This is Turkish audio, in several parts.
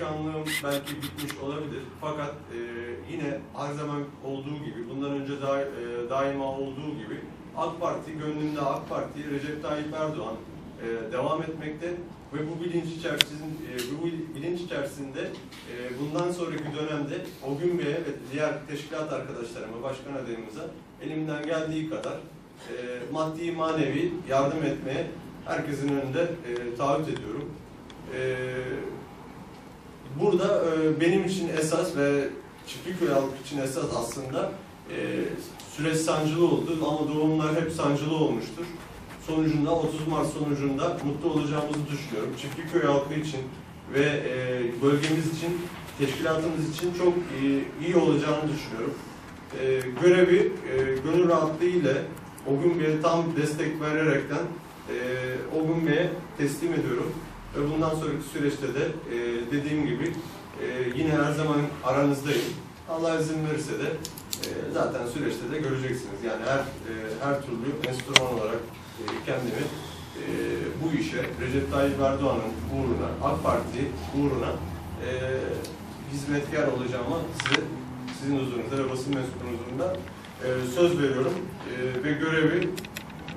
başkanlığım belki bitmiş olabilir. Fakat e, yine her zaman olduğu gibi, bundan önce da, e, daima olduğu gibi AK Parti, gönlümde AK Parti, Recep Tayyip Erdoğan e, devam etmekte ve bu bilinç içerisinde, e, bu bilinç içerisinde e, bundan sonraki dönemde o gün ve diğer teşkilat arkadaşlarıma, başkan adayımıza elimden geldiği kadar e, maddi manevi yardım etmeye herkesin önünde e, taahhüt ediyorum. E, burada e, benim için esas ve Çiftliköy halkı için esas aslında e, süreç sancılı oldu ama doğumlar hep sancılı olmuştur. Sonucunda 30 Mart sonucunda mutlu olacağımızı düşünüyorum. Çiftliköy halkı için ve e, bölgemiz için, teşkilatımız için çok iyi, iyi olacağını düşünüyorum. E, görevi e, gönül rahatlığı ile o gün Bey'e tam destek vererekten e, o gün Bey'e teslim ediyorum. Ve bundan sonraki süreçte de e, dediğim gibi e, yine her zaman aranızdayım. Allah izin verirse de e, zaten süreçte de göreceksiniz. Yani her e, her türlü enstrüman olarak e, kendimi e, bu işe Recep Tayyip Erdoğan'ın uğruna, AK Parti uğruna e, hizmetkar olacağıma size sizin huzurunuzda ve basın mensuplarının huzurunda e, söz veriyorum e, ve görevi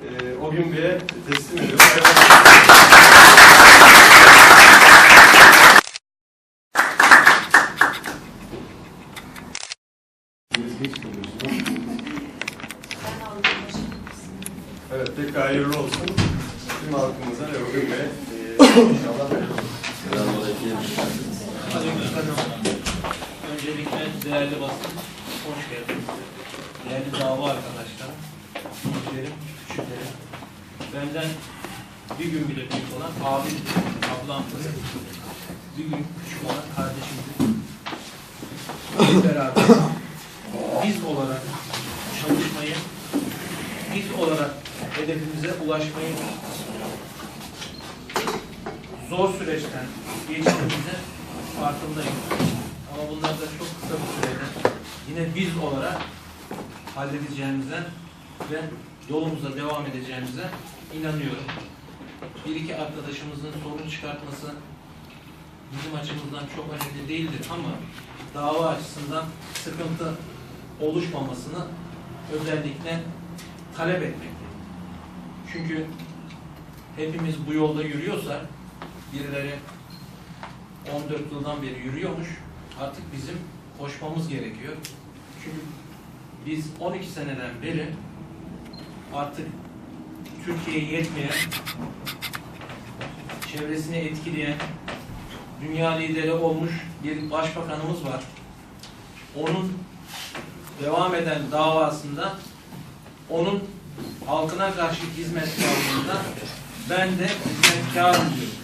e, o gün Bey'e teslim ediyorum. Olsun. Tüm halkımıza ve o gün Bey'e e, inşallah Öncelikle değerli basın, hoş geldiniz. Değerli dava arkadaşlarım, büyüklerim, küçüklerim. Benden bir gün bile büyük olan abimdir, ablamdır. Bir gün küçük olan kardeşimdir. Beraber biz olarak çalışmayı, biz olarak hedefimize ulaşmayı zor süreçten geçtiğimizde farkındayım. Ama bunlar da çok kısa bir sürede yine biz olarak halledeceğimize ve yolumuza devam edeceğimize inanıyorum. Bir iki arkadaşımızın sorun çıkartması bizim açımızdan çok önemli değildir ama dava açısından sıkıntı oluşmamasını özellikle talep etmek. Çünkü hepimiz bu yolda yürüyorsak birileri 14 yıldan beri yürüyormuş. Artık bizim koşmamız gerekiyor. Çünkü biz 12 seneden beri artık Türkiye'ye yetmeyen, çevresini etkileyen, dünya lideri olmuş bir başbakanımız var. Onun devam eden davasında onun halkına karşı hizmetkarlığında ben de hizmetkarım diyorum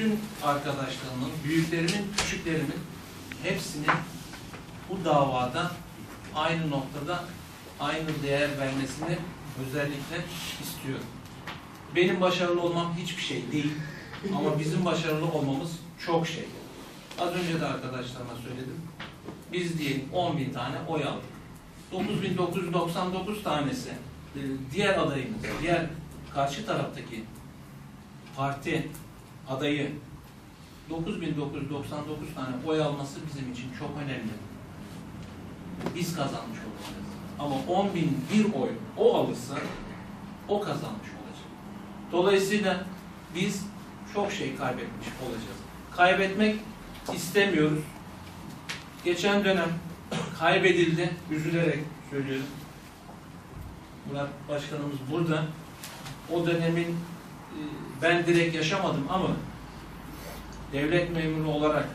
bütün arkadaşlarımın, büyüklerimin, küçüklerimin hepsinin bu davada aynı noktada aynı değer vermesini özellikle istiyorum. Benim başarılı olmam hiçbir şey değil ama bizim başarılı olmamız çok şey. Az önce de arkadaşlarıma söyledim. Biz diyelim 10 bin tane oy aldık. 9999 tanesi e, diğer adayımız, diğer karşı taraftaki parti adayı 9999 tane oy alması bizim için çok önemli. Biz kazanmış olacağız. Ama 10 bin bir oy o alırsa o kazanmış olacak. Dolayısıyla biz çok şey kaybetmiş olacağız. Kaybetmek istemiyoruz. Geçen dönem kaybedildi. Üzülerek söylüyorum. Murat Başkanımız burada. O dönemin e, ben direkt yaşamadım ama devlet memuru olarak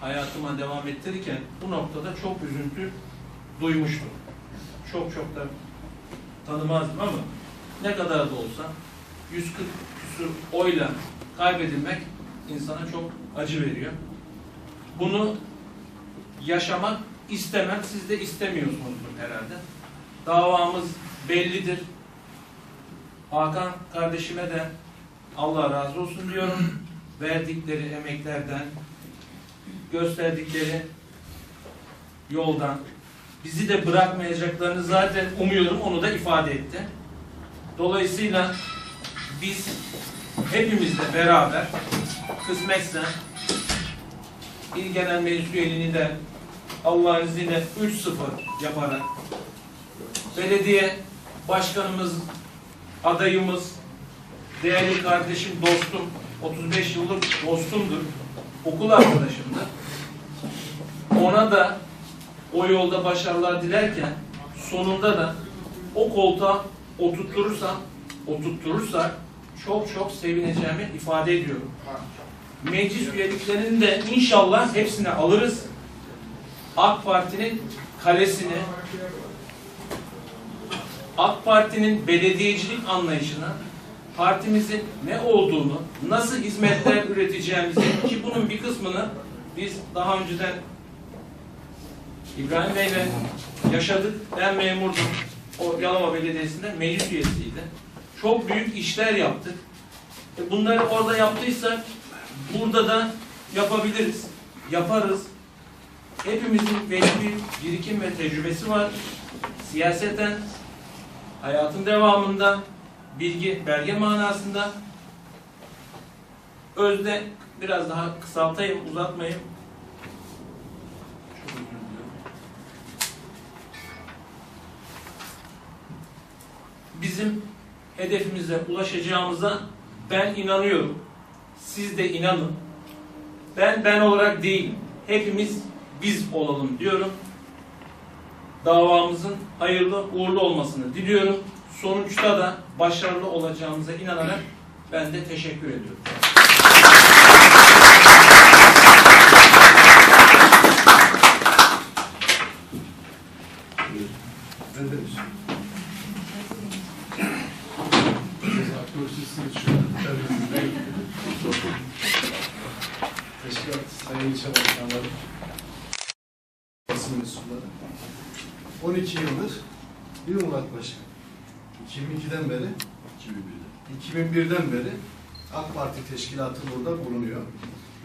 hayatıma devam ettirirken bu noktada çok üzüntü duymuştum. Çok çok da tanımazdım ama ne kadar da olsa 140 küsur oyla kaybedilmek insana çok acı veriyor. Bunu yaşamak istemem, siz de istemiyorsunuzdur herhalde. Davamız bellidir. Hakan kardeşime de Allah razı olsun diyorum. Verdikleri emeklerden, gösterdikleri yoldan, bizi de bırakmayacaklarını zaten umuyorum, onu da ifade etti. Dolayısıyla biz hepimizle beraber kısmetse İl Genel Meclis üyeliğini de Allah'ın izniyle 3-0 yaparak belediye başkanımız, adayımız, değerli kardeşim, dostum, 35 yıllık dostumdur, okul arkadaşımdır. Ona da o yolda başarılar dilerken sonunda da o koltuğa oturturursam, oturtturursak çok çok sevineceğimi ifade ediyorum. Meclis üyeliklerini de inşallah hepsini alırız. AK Parti'nin kalesini, AK Parti'nin belediyecilik anlayışını, partimizin ne olduğunu, nasıl hizmetler üreteceğimizi ki bunun bir kısmını biz daha önceden İbrahim Bey'le yaşadık. Ben memurdum. O Yalova Belediyesi'nde meclis üyesiydi. Çok büyük işler yaptık. E bunları orada yaptıysak burada da yapabiliriz. Yaparız. Hepimizin belli bir birikim ve tecrübesi var. Siyaseten, hayatın devamında, bilgi, belge manasında. Özde biraz daha kısaltayım, uzatmayayım. Bizim hedefimize ulaşacağımıza ben inanıyorum. Siz de inanın. Ben ben olarak değilim. Hepimiz biz olalım diyorum. Davamızın hayırlı uğurlu olmasını diliyorum. Sonuçta da başarılı olacağımıza inanarak ben de teşekkür ediyorum. Teşkilat Sayın İlçe Başkanları, basın mensupları. 12 yıldır bir Murat Başkan. 2002'den beri, 2001'den beri AK Parti teşkilatı burada bulunuyor.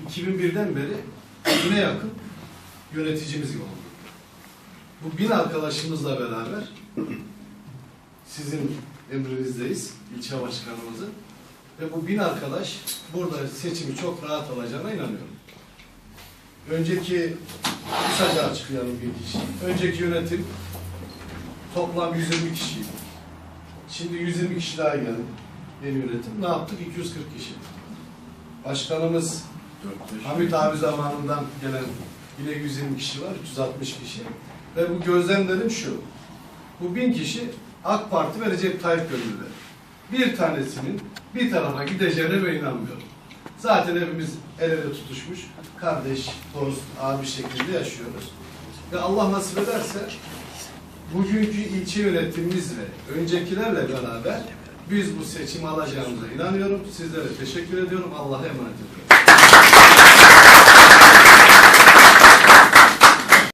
2001'den beri bine yakın yöneticimiz oldu. Bu bin arkadaşımızla beraber sizin emrinizdeyiz, ilçe başkanımızın. Ve bu bin arkadaş burada seçimi çok rahat alacağına inanıyorum. Önceki, kısaca açıklayalım bir kişi. Önceki yönetim toplam 120 kişiydi. Şimdi 120 kişi daha geldi. Yeni yönetim. Ne yaptık? 240 kişi. Başkanımız Hamit abi zamanından gelen yine 120 kişi var, 360 kişi. Ve bu gözlemlerim şu. Bu bin kişi AK Parti ve Recep Tayyip gönüllüleri. Bir tanesinin bir tarafa gideceğine ben inanmıyorum. Zaten hepimiz el ele tutuşmuş, kardeş, dost, abi şeklinde yaşıyoruz. Ve Allah nasip ederse bugünkü ilçe yönetimimiz ve öncekilerle beraber biz bu seçimi alacağımıza inanıyorum. Sizlere teşekkür ediyorum. Allah'a emanet ediyorum.